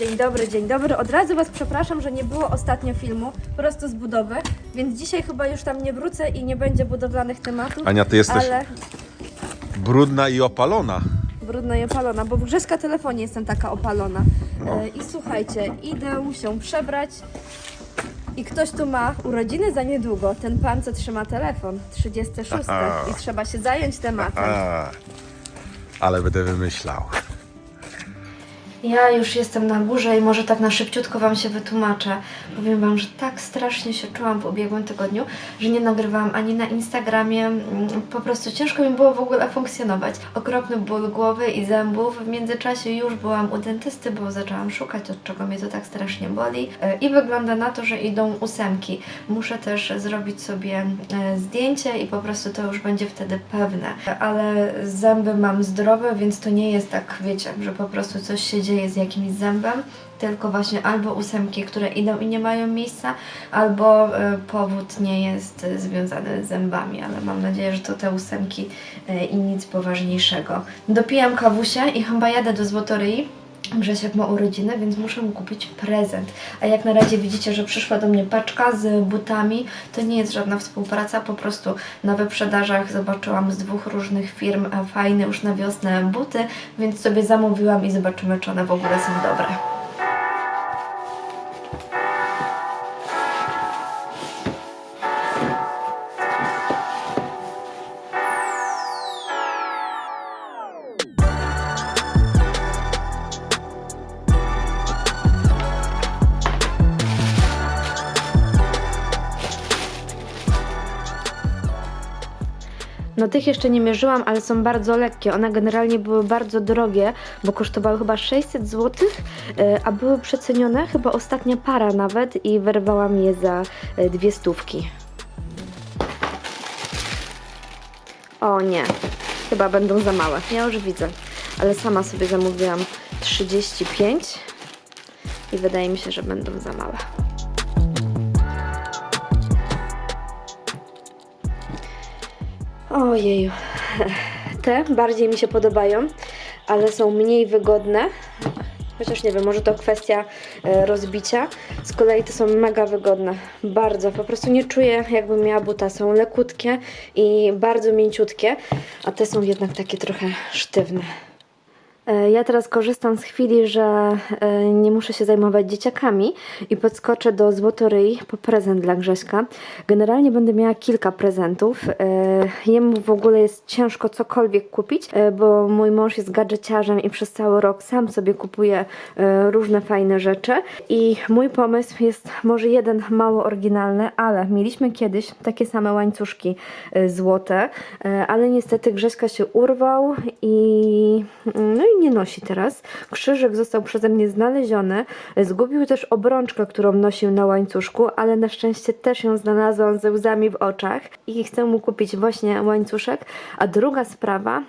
Dzień dobry, dzień dobry. Od razu Was przepraszam, że nie było ostatnio filmu, prosto z budowy, więc dzisiaj chyba już tam nie wrócę i nie będzie budowlanych tematów. Ania, ty jesteś Ale brudna i opalona. brudna i opalona, bo w Grześka telefonie jestem taka opalona. No. E, I słuchajcie, idę się przebrać i ktoś tu ma urodziny za niedługo. Ten pan, co trzyma telefon, 36. Aha. I trzeba się zająć tematem. A, ale będę wymyślał. Ja już jestem na górze i może tak na szybciutko Wam się wytłumaczę. Powiem Wam, że tak strasznie się czułam w ubiegłym tygodniu, że nie nagrywałam ani na Instagramie. mm, Po prostu ciężko mi było w ogóle funkcjonować. Okropny ból głowy i zębów. W międzyczasie już byłam u dentysty, bo zaczęłam szukać, od czego mnie to tak strasznie boli. E, I wygląda na to, że idą ósemki. Muszę też zrobić sobie e, zdjęcie i po prostu to już będzie wtedy pewne. Ale zęby mam zdrowe, więc to nie jest tak, wiecie, że po prostu coś się dzieje z jakimś zębem, tylko właśnie albo ósemki, które idą i nie mają miejsca, albo e, powód nie jest związany z zębami, ale mam nadzieję, że to te ósemki e, i nic poważniejszego. Dopijam kawusie i chyba jadę do Złotoryi. Grzesiek ma urodziny, więc muszę mu kupić prezent. A jak na razie widzicie, że przyszła do mnie paczka z butami, to nie jest żadna współpraca, po prostu na wyprzedażach zobaczyłam z dwóch różnych firm fajne już na wiosnę buty, więc sobie zamówiłam i zobaczymy, czy one w ogóle są dobre. Tych jeszcze nie mierzyłam, ale są bardzo lekkie. One generalnie były bardzo drogie, bo kosztowały chyba 600 zł, a były przecenione, chyba ostatnia para nawet i wyrwałam je za e, dwie stówki. O nie, chyba będą za małe. Ja już widzę, ale sama sobie zamówiłam 35 i wydaje mi się, że będą za małe. Ojeju. Te bardziej mi się podobają, ale są mniej wygodne. Chociaż nie wiem, może to kwestia e, rozbicia. Z kolei te są mega wygodne. Bardzo. Po prostu nie czuję, jakbym miała buta. Są lekutkie i bardzo mięciutkie, a te są jednak takie trochę sztywne. E, Ja teraz korzystam z chwili, że e, nie muszę się zajmować dzieciakami i podskoczę do Złotoryi po prezent dla Grześka. Generalnie będę miała kilka prezentów. E, Jemu w ogóle jest ciężko cokolwiek kupić, bo mój mąż jest gadżeciarzem i przez cały rok sam sobie kupuje różne fajne rzeczy. I mój pomysł jest może jeden mało oryginalny, ale mieliśmy kiedyś takie same łańcuszki złote, ale niestety Grześka się urwał i no i nie nosi teraz. Krzyżyk został przeze mnie znaleziony. Zgubił też obrączkę, którą nosił na łańcuszku, ale na szczęście też ją znalazłam ze łzami w oczach i chcę mu kupić właśnie łańcuszek. A druga sprawa,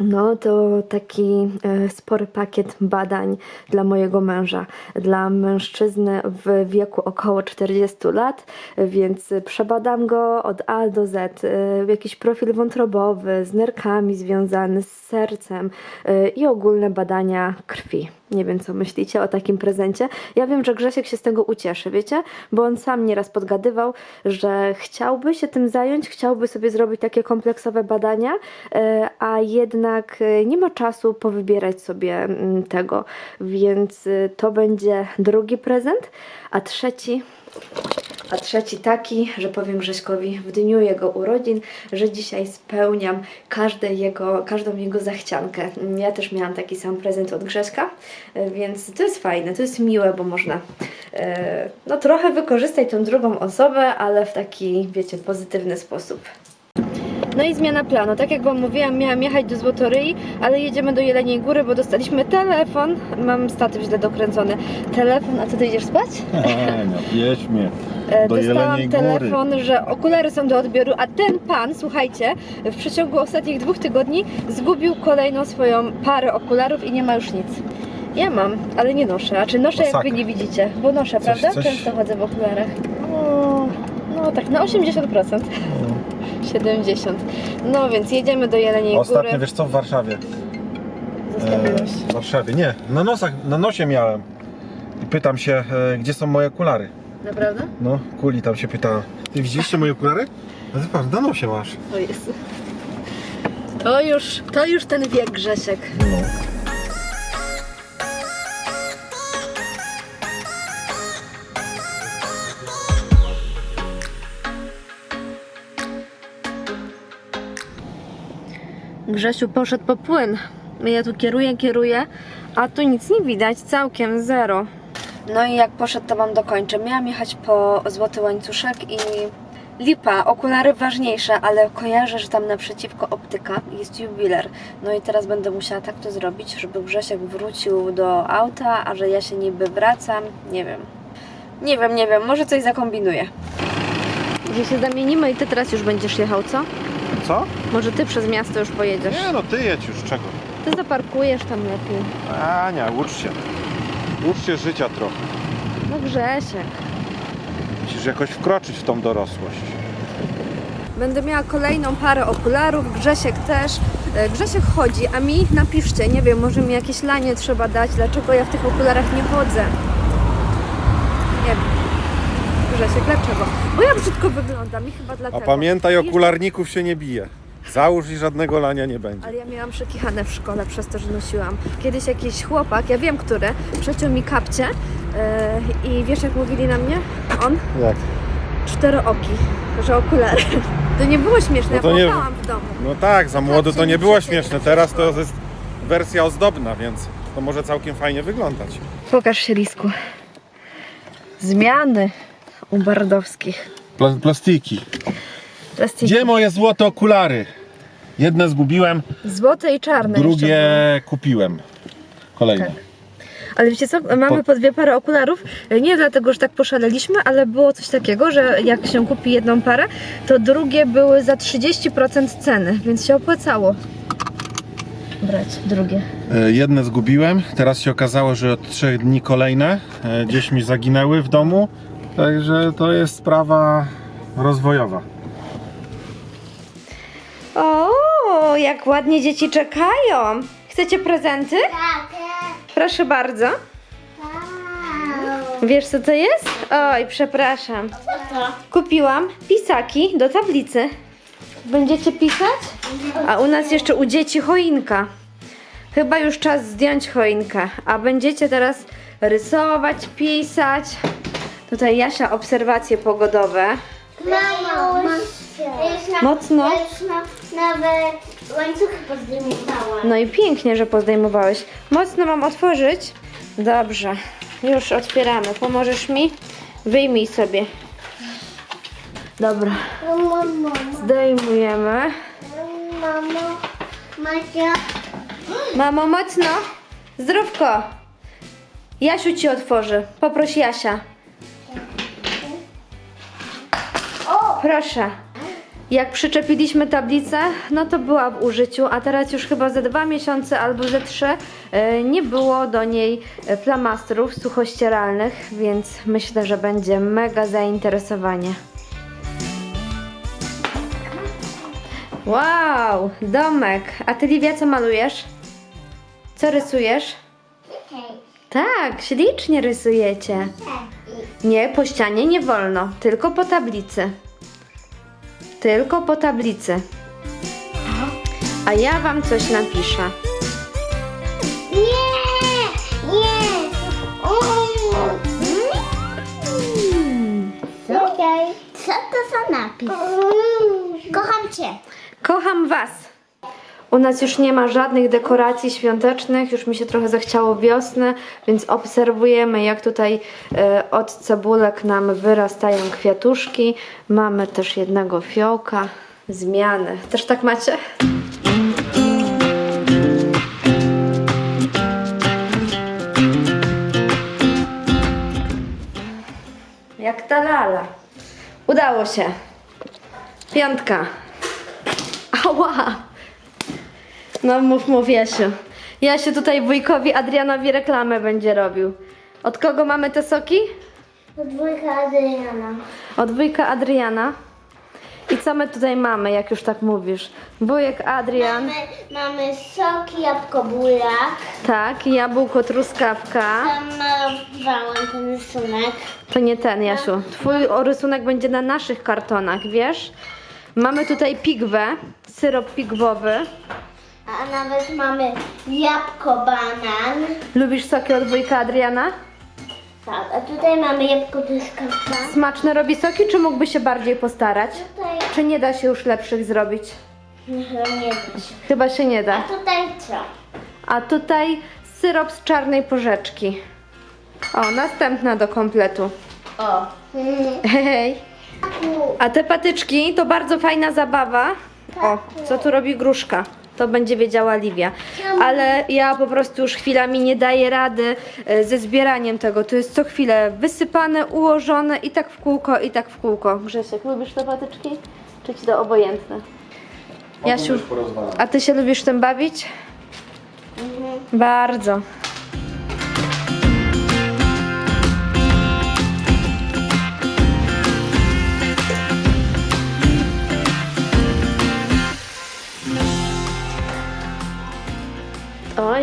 no to taki e, spory pakiet badań dla mojego męża, dla mężczyzny w wieku około 40 lat, więc przebadam go od A do Z. E, Jakiś profil wątrobowy, z nerkami związany, z sercem e, i ogólne badania krwi. Nie wiem, co myślicie o takim prezencie. Ja wiem, że Grzesiek się z tego ucieszy, wiecie? Bo on sam nieraz podgadywał, że chciałby się tym zająć, chciałby sobie zrobić takie kompleksowe badania, e, a jednak e, nie ma czasu powybierać sobie mm, tego. Więc e, to będzie drugi prezent, a trzeci a trzeci taki, że powiem Grześkowi w dniu jego urodzin, że dzisiaj spełniam każde jego, każdą jego zachciankę. Ja też miałam taki sam prezent od Grześka, e, więc to jest fajne, to jest miłe, bo można e, no trochę wykorzystać tą drugą osobę, ale w taki, wiecie, pozytywny sposób. No i zmiana planu. Tak jak Wam mówiłam, miałam jechać do Złotoryi, ale jedziemy do Jeleniej Góry, bo dostaliśmy telefon. Mam statyw źle dokręcony. Telefon, a co ty idziesz spać? no, wieź mnie. E, Do Dostałam Jeleniej Góry. telefon, że okulary są do odbioru, a ten pan, słuchajcie, w przeciągu ostatnich dwóch tygodni zgubił kolejną swoją parę okularów i nie ma już nic. Ja mam, ale nie noszę. A czy noszę, jak wy nie widzicie? Bo noszę, prawda? coś- Często chodzę w okularach. No, no tak, na 80%. 70. No więc jedziemy do Jeleniej Ostatnio, Góry. wiesz co, w Warszawie. Zostawiłeś. w Warszawie, nie, na, nosach, na nosie miałem. i pytam się, e, gdzie są moje okulary. Naprawdę? No, kuli tam się pyta. Ty widzieliście moje okulary? No ty patrz, na nosie masz. O Jezu. To już, to już ten wiek, Grzesiek. No. Grzesiu poszedł po płyn. Ja tu kieruję, kieruję, a tu nic nie widać, całkiem zero. No i jak poszedł, to wam dokończę. Miałam jechać po złoty łańcuszek i lipa, okulary ważniejsze, ale kojarzę, że tam naprzeciwko optyka jest jubiler. No i teraz będę musiała tak to zrobić, żeby Grzesiek wrócił do auta, a że ja się niby wracam. Nie wiem. Nie wiem, nie wiem, może coś zakombinuję. Że się zamienimy i ty teraz już będziesz jechał, co? Co? Może ty przez miasto już pojedziesz. Nie no, ty jedź już, czego? Ty zaparkujesz tam lepiej. Ania, ucz się. Ucz się życia trochę. No Grzesiek. Musisz jakoś wkroczyć w tą dorosłość. Będę miała kolejną parę okularów, Grzesiek też. E, Grzesiek chodzi, a mi napiszcie, nie wiem, może mi jakieś lanie trzeba dać, dlaczego ja w tych okularach nie chodzę. Nie wiem. Grzesiek, dlaczego? Bo ja brzydko wyglądam i chyba A dlatego. pamiętaj, Jeszcze- okularników się nie bije. Załóż i żadnego lania nie będzie. Ale ja miałam przekichane w szkole przez to, że nosiłam. Kiedyś jakiś chłopak, ja wiem który, przeciął mi kapcie e, i wiesz jak mówili na mnie? On? Jak? Czterooki, że okulary. To nie było śmieszne, No to ja nie- płakałam w domu. No tak, za młodo to nie było śmieszne. Teraz to jest wersja ozdobna, więc to może całkiem fajnie wyglądać. Pokaż się, Lisku. Zmiany u Bardowskich. plastiki. Plastiki. Gdzie moje złote okulary? Jedne zgubiłem, Złote i czarne drugie kupiłem. Kolejne. Tak. Ale wiecie co, mamy Po- po dwie pary okularów. Nie dlatego, że tak poszaleliśmy, ale było coś takiego, że jak się kupi jedną parę, to drugie były za 30% ceny, więc się opłacało brać drugie. E, Jedne zgubiłem, teraz się okazało, że od trzech dni kolejne e, gdzieś mi zaginęły w domu. Także to jest sprawa rozwojowa. O, jak ładnie dzieci czekają. Chcecie prezenty? Proszę bardzo. Wiesz co to jest? Oj, przepraszam. Kupiłam pisaki do tablicy. Będziecie pisać? A u nas jeszcze u dzieci choinka. Chyba już czas zdjąć choinkę. A będziecie teraz rysować, pisać. Tutaj Jasia obserwacje pogodowe. Mamo, Mocno. Ja już na, nawet łańcuchy pozdejmowałam. No i pięknie, że pozdejmowałeś. Mocno mam otworzyć? Dobrze. Już otwieramy. Pomożesz mi? Wyjmij sobie. Dobra. Mamo, Zdejmujemy. mamo, Macia. Mamo, mocno. Zdrówko. Jasiu ci otworzy. Poproś Jasia. Proszę. Jak przyczepiliśmy tablicę, no to była w użyciu, a teraz już chyba ze dwa miesiące albo ze trzy e, nie było do niej e, plamastrów suchościeralnych, więc myślę, że będzie mega zainteresowanie. Wow, domek. A ty Livia co malujesz? Co rysujesz? Tak, ślicznie rysujecie. Nie, po ścianie nie wolno, tylko po tablicy. Tylko po tablicy. A ja wam coś napiszę. Nie, nie. Okej. Co to za napis? Kocham cię. Kocham was. U nas już nie ma żadnych dekoracji świątecznych, już mi się trochę zachciało wiosny, więc obserwujemy jak tutaj e, od cebulek nam wyrastają kwiatuszki. Mamy też jednego fiołka, zmiany. Też tak macie? Jak ta lala. Udało się. Piątka. Ała! No mów, mów Jasiu. Jasiu tutaj wujkowi Adrianowi reklamę będzie robił. Od kogo mamy te soki? Dwójka Adriana. Od wujka Adriana. I co my tutaj mamy, jak już tak mówisz? Wujek Adrian, Mamy, mamy sok jabłko burak. tak, jabłko, truskawka. Tam malowałam ten rysunek. To nie ten, Jasiu. Twój rysunek będzie na naszych kartonach, wiesz? Mamy tutaj pigwę, syrop pigwowy. A nawet mamy jabłko banan. Lubisz soki od wujka Adriana? Tak, a tutaj mamy jabłko truskawka. Smaczne robi soki, czy mógłby się bardziej postarać? Tutaj Czy nie da się już lepszych zrobić? chyba nie da się. Chyba się nie A da. tutaj co? A tutaj syrop z czarnej porzeczki. O, następna do kompletu. O. Hej. A te patyczki to bardzo fajna zabawa. O, co tu robi gruszka? To będzie wiedziała Livia. Ale ja po prostu już chwilami nie daję rady e, ze zbieraniem tego. To jest co chwilę wysypane, ułożone i tak w kółko, i tak w kółko. Grzesiek, lubisz te patyczki? Czy ci to obojętne? Jasiu, a ty się lubisz tym bawić? Bardzo.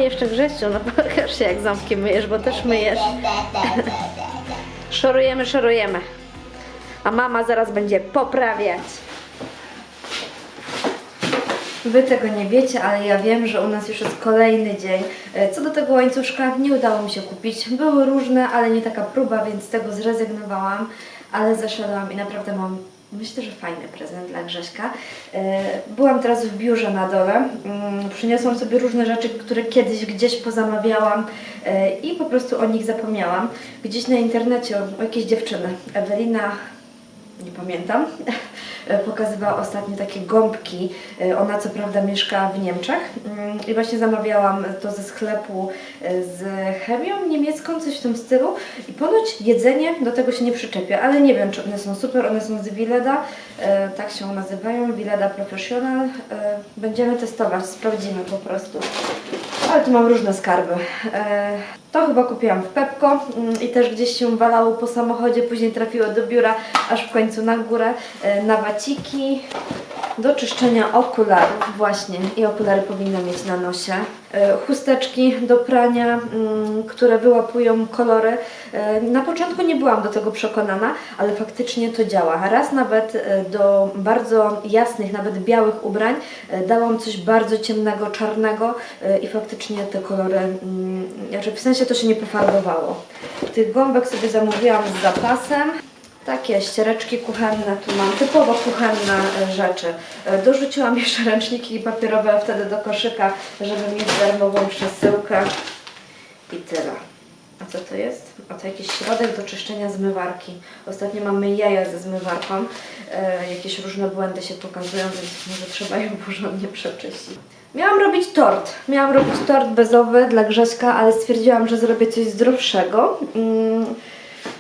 Jeszcze Grzesiu, no pokaż się jak ząbki myjesz, bo też myjesz. Szorujemy, szorujemy. A mama zaraz będzie poprawiać. Wy tego nie wiecie, ale ja wiem, że u nas już jest kolejny dzień. E, Co do tego łańcuszka nie udało mi się kupić. Były różne, ale nie taka próba, więc z tego zrezygnowałam. Ale zaszedłam i naprawdę mam, myślę, że fajny prezent dla Grześka. E, Byłam teraz w biurze na dole. Mm, Przyniosłam sobie różne rzeczy, które kiedyś gdzieś pozamawiałam e, i po prostu o nich zapomniałam. Gdzieś na internecie o, o jakiejś dziewczyny. Ewelina nie pamiętam, pokazywała ostatnio takie gąbki. E, Ona co prawda mieszka w Niemczech. Mm, i właśnie zamawiałam to ze sklepu e, z chemią niemiecką, coś w tym stylu. I ponoć jedzenie do tego się nie przyczepia, ale nie wiem czy one są super, one są z Willeda, e, tak się nazywają, Willeda Professional. E, Będziemy testować, sprawdzimy po prostu. Ale tu mam różne skarby. E, To chyba kupiłam w Pepko mm, i też gdzieś się walało po samochodzie, później trafiło do biura, aż w końcu na górę. E, Na waciki do czyszczenia okularów właśnie i okulary powinna mieć na nosie. E, Chusteczki do prania, mm, które wyłapują kolory. E, Na początku nie byłam do tego przekonana, ale faktycznie to działa. Raz nawet e, do bardzo jasnych, nawet białych ubrań dałam coś bardzo ciemnego, czarnego i faktycznie te kolory, mm, znaczy w sensie to się nie pofarbowało. Tych gąbek sobie zamówiłam z zapasem. Takie ściereczki kuchenne tu mam, typowo kuchenne e, rzeczy. E, Dorzuciłam jeszcze ręczniki papierowe wtedy do koszyka, żeby mieć darmową przesyłkę i tyle. A co to jest? A to jakiś środek do czyszczenia zmywarki. Ostatnio mamy jaja ze zmywarką. E, jakieś różne błędy się pokazują, więc może trzeba ją porządnie przeczyścić. Miałam robić tort. Miałam robić tort bezowy dla Grześka, ale stwierdziłam, że zrobię coś zdrowszego. Mm,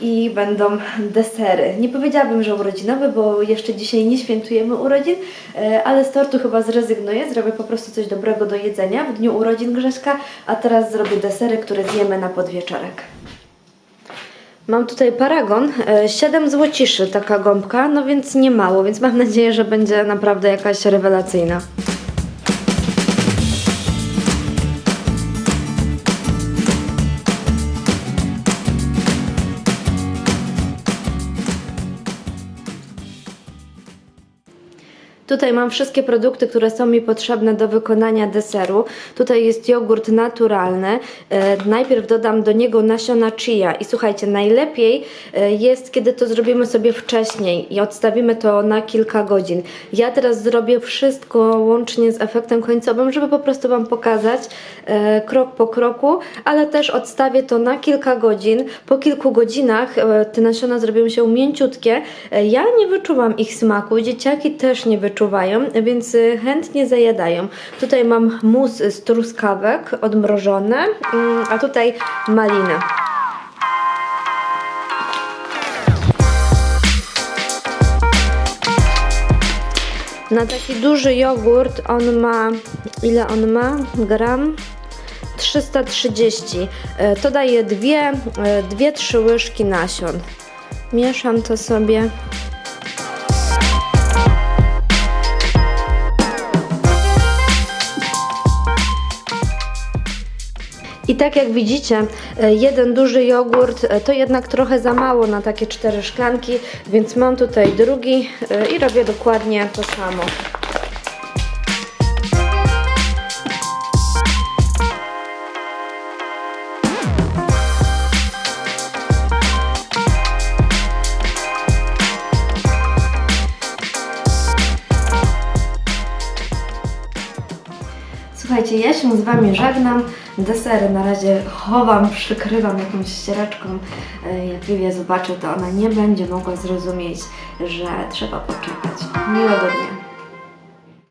i będą desery. Nie powiedziałabym, że urodzinowe, bo jeszcze dzisiaj nie świętujemy urodzin, e, ale z tortu chyba zrezygnuję. Zrobię po prostu coś dobrego do jedzenia w dniu urodzin Grześka, a teraz zrobię desery, które zjemy na podwieczorek. Mam tutaj paragon, e, 7 złociszy taka gąbka, no więc nie mało, więc mam nadzieję, że będzie naprawdę jakaś rewelacyjna. Tutaj mam wszystkie produkty, które są mi potrzebne do wykonania deseru. Tutaj jest jogurt naturalny. E, najpierw dodam do niego nasiona chia i słuchajcie, najlepiej e, jest, kiedy to zrobimy sobie wcześniej i odstawimy to na kilka godzin. Ja teraz zrobię wszystko łącznie z efektem końcowym, żeby po prostu Wam pokazać e, krok po kroku, ale też odstawię to na kilka godzin. Po kilku godzinach te nasiona zrobią się mięciutkie. Ja nie wyczuwam ich smaku, dzieciaki też nie wyczuwają, więc e, chętnie zajadają. Tutaj mam mus z truskawek odmrożone, mm, a tutaj malina. Na taki duży jogurt on ma, ile on ma? Gram? 330. E, To daje dwie, e, dwie, trzy łyżki nasion. Mieszam to sobie. I tak jak widzicie, e, jeden duży jogurt e, to jednak trochę za mało na takie cztery szklanki, więc mam tutaj drugi e, i robię dokładnie to samo. Słuchajcie, ja się z Wami żegnam. Desery na razie chowam, przykrywam jakąś ściereczką. E, Jak Lilia zobaczy, to ona nie będzie mogła zrozumieć, że trzeba poczekać. Miłego dnia.